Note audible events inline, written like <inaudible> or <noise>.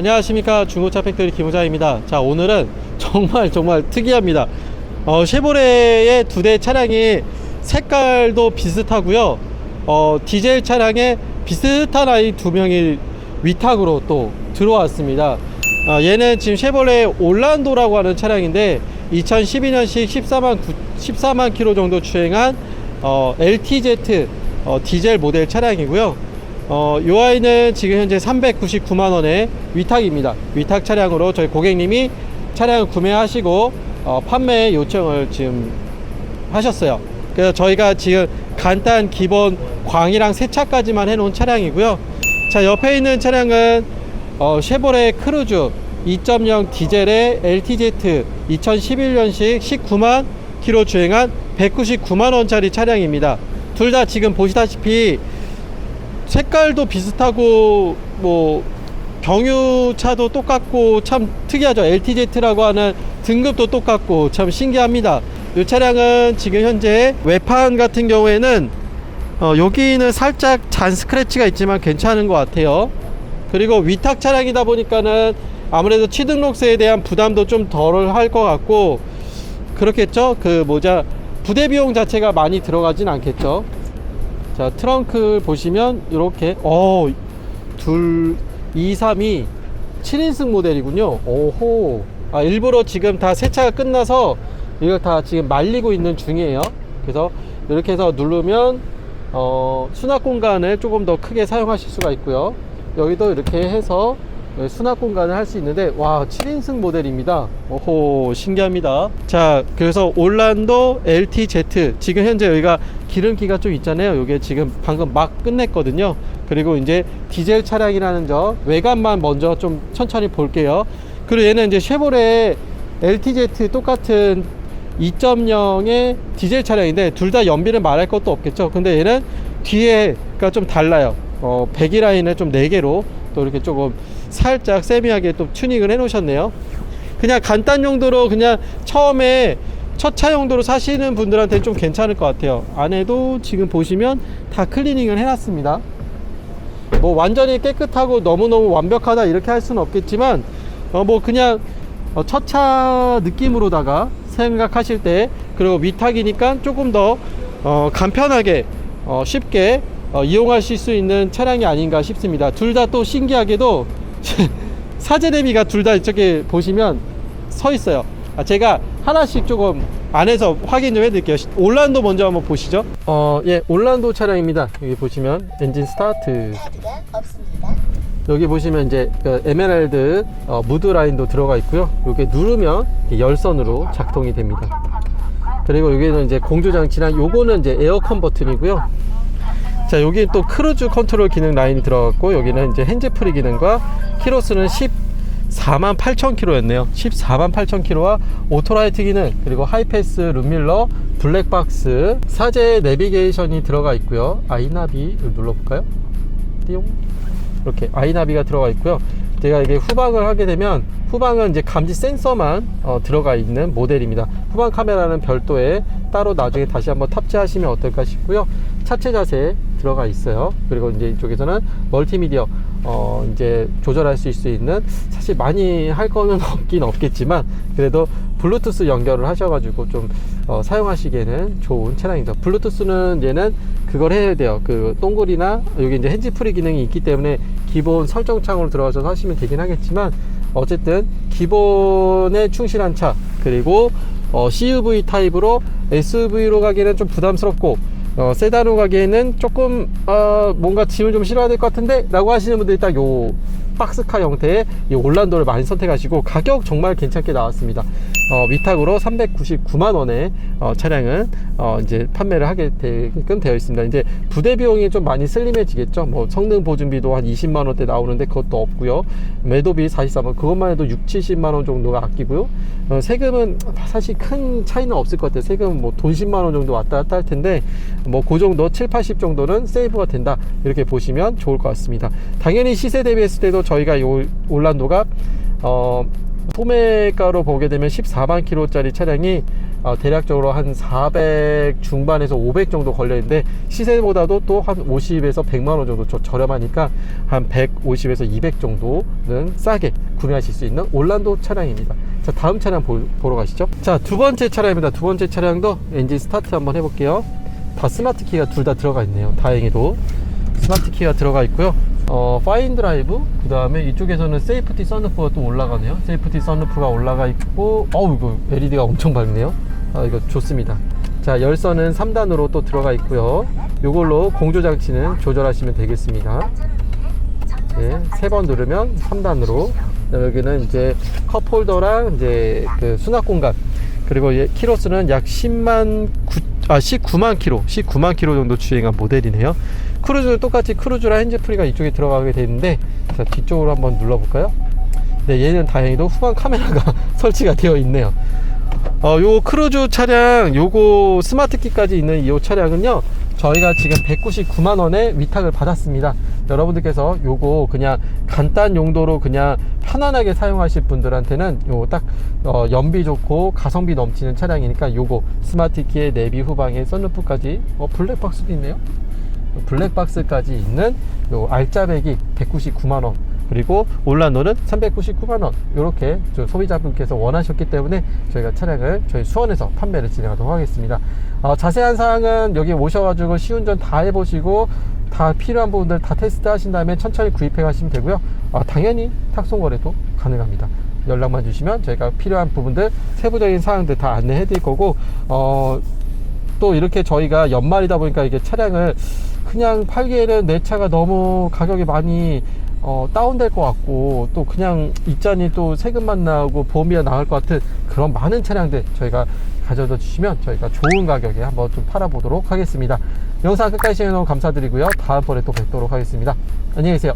안녕하십니까. 중고차 팩토리 김호자입니다. 자 오늘은 <laughs> 정말 정말 특이합니다. 어, 쉐보레의 두 대 차량이 색깔도 비슷하고요. 어, 디젤 차량에 비슷한 아이 두 명이 위탁으로 또 들어왔습니다. 아, 얘는 지금 쉐보레 올란도라고 하는 차량인데 2012년식 14만 9, 14만 킬로 정도 주행한 어, LTZ 어, 디젤 모델 차량이고요 어, 요 아이는 지금 현재 399만 원의 위탁입니다. 위탁 차량으로 저희 고객님이 차량을 구매하시고 어, 판매 요청을 지금 하셨어요. 그래서 저희가 지금 간단 기본 광이랑 세차까지만 해놓은 차량이고요. 자 옆에 있는 차량은 어, 쉐보레 크루즈 2.0 디젤의 LTZ 2011년식 19만 킬로 주행한 199만 원짜리 차량입니다. 둘 다 지금 보시다시피 색깔도 비슷하고 뭐 경유차도 똑같고 참 특이하죠. LTZ라고 하는 등급도 똑같고 참 신기합니다. 이 차량은 지금 현재 외판 같은 경우에는 어, 여기는 살짝 잔 스크래치가 있지만 괜찮은 것 같아요. 그리고 위탁 차량이다 보니까는 아무래도 취등록세에 대한 부담도 좀 덜 할 것 같고 그렇겠죠. 그 뭐자 부대 비용 자체가 많이 들어가진 않겠죠. 자 트렁크 보시면 이렇게 어둘 2, 3이 7인승 모델이군요. 오호. 아 일부러 지금 다 세차가 끝나서 이거 다 지금 말리고 있는 중이에요. 그래서 이렇게 해서 누르면 어, 수납 공간을 조금 더 크게 사용하실 수가 있고요. 여기도 이렇게 해서 수납 공간을 할 수 있는데 와 7인승 모델입니다. 오호 신기합니다. 자 그래서 올란도 LTZ 지금 현재 여기가 기름기가 좀 있잖아요. 이게 지금 방금 막 끝냈거든요. 그리고 이제 디젤 차량이라는 점 외관만 먼저 좀 천천히 볼게요. 그리고 얘는 이제 쉐보레 LTZ 똑같은 2.0의 디젤 차량인데 둘 다 연비를 말할 것도 없겠죠. 근데 얘는 뒤에가 좀 달라요 어, 배기 라인을 좀 4개로 또 이렇게 조금 살짝 세미하게 또 튜닝을 해 놓으셨네요. 그냥 간단 용도로 그냥 처음에 첫 차 용도로 사시는 분들한테 좀 괜찮을 것 같아요. 안에도 지금 보시면 다 클리닝을 해 놨습니다. 뭐 완전히 깨끗하고 너무너무 완벽하다 이렇게 할 수는 없겠지만 어 뭐 그냥 어 첫차 느낌으로다가 생각하실 때 그리고 위탁이니까 조금 더 어 간편하게 어 쉽게 어 이용하실 수 있는 차량이 아닌가 싶습니다 둘 다 또 신기하게도 <laughs> 사제 대비가 둘 다 이쪽에 보시면 서 있어요 아, 제가 하나씩 조금 안에서 확인 좀 해드릴게요 올란도 먼저 한번 보시죠 어 예 올란도 차량입니다 여기 보시면 엔진 스타트. 여기 보시면 이제 그 에메랄드 어, 무드 라인도 들어가 있고요. 이게 누르면 열선으로 작동이 됩니다. 그리고 여기는 이제 공조 장치랑 요거는 이제 에어컨 버튼이고요. 자, 여기 또 크루즈 컨트롤 기능 라인이 들어갔고 여기는 이제 핸즈프리 기능과 키로수는 14만 8천 킬로였네요. 14만 8천 킬로와 오토라이트 기능 그리고 하이패스 룸밀러 블랙박스 사제 내비게이션이 들어가 있고요. 아이나비 눌러볼까요? 띠용 이렇게 아이나비가 들어가 있고요. 제가 이게 후방을 하게 되면 후방은 이제 감지 센서만 어, 들어가 있는 모델입니다. 후방 카메라는 별도의 따로 나중에 다시 한번 탑재하시면 어떨까 싶고요. 차체 자세 들어가 있어요. 그리고 이제 이쪽에서는 멀티미디어 어, 이제 조절할 수 있는 사실 많이 할 거는 <laughs> 없긴 없겠지만 그래도 블루투스 연결을 하셔가지고 좀 어, 사용하시기에는 좋은 차량이죠. 블루투스는 얘는 그걸 해야 돼요. 그 동굴이나 여기 이제 핸즈프리 기능이 있기 때문에 기본 설정 창으로 들어가셔서 하시면 되긴 하겠지만 어쨌든 기본에 충실한 차 그리고 어, CUV 타입으로 SUV로 가기에는 좀 부담스럽고 어, 세단으로 가기에는 조금 어, 뭔가 짐을 좀 실어야 될 것 같은데? 라고 하시는 분들이 딱 요 박스카 형태의 이 올란도를 많이 선택하시고 가격 정말 괜찮게 나왔습니다 어, 위탁으로 399만 원의 어, 차량은 어, 이제 판매를 하게 되게끔 되어 있습니다. 이제 부대 비용이 좀 많이 슬림해지겠죠. 뭐 성능 보증비도 한 20만 원대 나오는데 그것도 없고요. 매도비 43만 그것만 해도 6, 70만 원 정도가 아끼고요. 어, 세금은 사실 큰 차이는 없을 것 같아요. 세금은 뭐돈 10만 원 정도 왔다 갔다 할 텐데 뭐 그 정도 7, 80 정도는 세이브가 된다. 이렇게 보시면 좋을 것 같습니다. 당연히 시세 대비했을 때도 저희가 이 올란도가 어 소매가로 보게 되면 14만 킬로짜리 차량이 어, 대략적으로 한 400 중반에서 500 정도 걸려 있는데 시세보다도 또 한 50에서 100만 원 정도 저- 저렴하니까 한 150에서 200 정도는 싸게 구매하실 수 있는 올란도 차량입니다. 자 다음 차량 보, 보러 가시죠. 자 두 번째 차량입니다. 두 번째 차량도 엔진 스타트 한번 해볼게요. 다 스마트 키가 둘 다 들어가 있네요. 다행히도 스마트 키가 들어가 있고요. 어, 파인 드라이브, 그 다음에 이쪽에서는 세이프티 썬루프가 또 올라가네요. 세이프티 썬루프가 올라가 있고, 어우, 이거 LED가 엄청 밝네요. 아, 이거 좋습니다. 자, 열선은 3단으로 또 들어가 있고요. 요걸로 공조 장치는 조절하시면 되겠습니다. 예, 세번 누르면 3단으로. 여기는 이제 컵홀더랑 이제 그 수납 공간. 그리고 얘 키로수는 약 10만 9, 아 19만 키로, 19만 키로 정도 주행한 모델이네요. 크루즈는 똑같이 크루즈랑 핸즈프리가 이쪽에 들어가게 되는데, 자 뒤쪽으로 한번 눌러볼까요? 네, 얘는 다행히도 후방 카메라가 <laughs> 설치가 되어 있네요. 어, 요 크루즈 차량, 요거 스마트키까지 있는 이 차량은요, 저희가 지금 199만원에 위탁을 받았습니다. 여러분들께서 요거 그냥 간단 용도로 그냥 편안하게 사용하실 분들한테는 요딱 어, 연비 좋고 가성비 넘치는 차량이니까 요거 스마트키의 내비 후방에 썬루프까지 어, 블랙박스도 있네요. 블랙박스까지 있는 요 알짜배기 199만 원 그리고 올란도는 399만 원 이렇게 소비자분께서 원하셨기 때문에 저희가 차량을 저희 수원에서 판매를 진행하도록 하겠습니다. 어, 자세한 사항은 여기 오셔가지고 시운전 다 해보시고 다 필요한 부분들 다 테스트 하신 다음에 천천히 구입해 가시면 되고요. 아, 당연히 탁송 거래도 가능합니다. 연락만 주시면 저희가 필요한 부분들 세부적인 사항들 다 안내해 드릴 거고 어, 또 이렇게 저희가 연말이다 보니까 이게 차량을 그냥 팔기에는 내 차가 너무 가격이 많이 어, 다운될 것 같고 또 그냥 입잔이 또 세금만 나오고 보험비가 나갈 것 같은 그런 많은 차량들 저희가 가져다 주시면 저희가 좋은 가격에 한번 좀 팔아보도록 하겠습니다. 영상 끝까지 시청해 주셔서 감사드리고요. 다음번에 또 뵙도록 하겠습니다. 안녕히 계세요.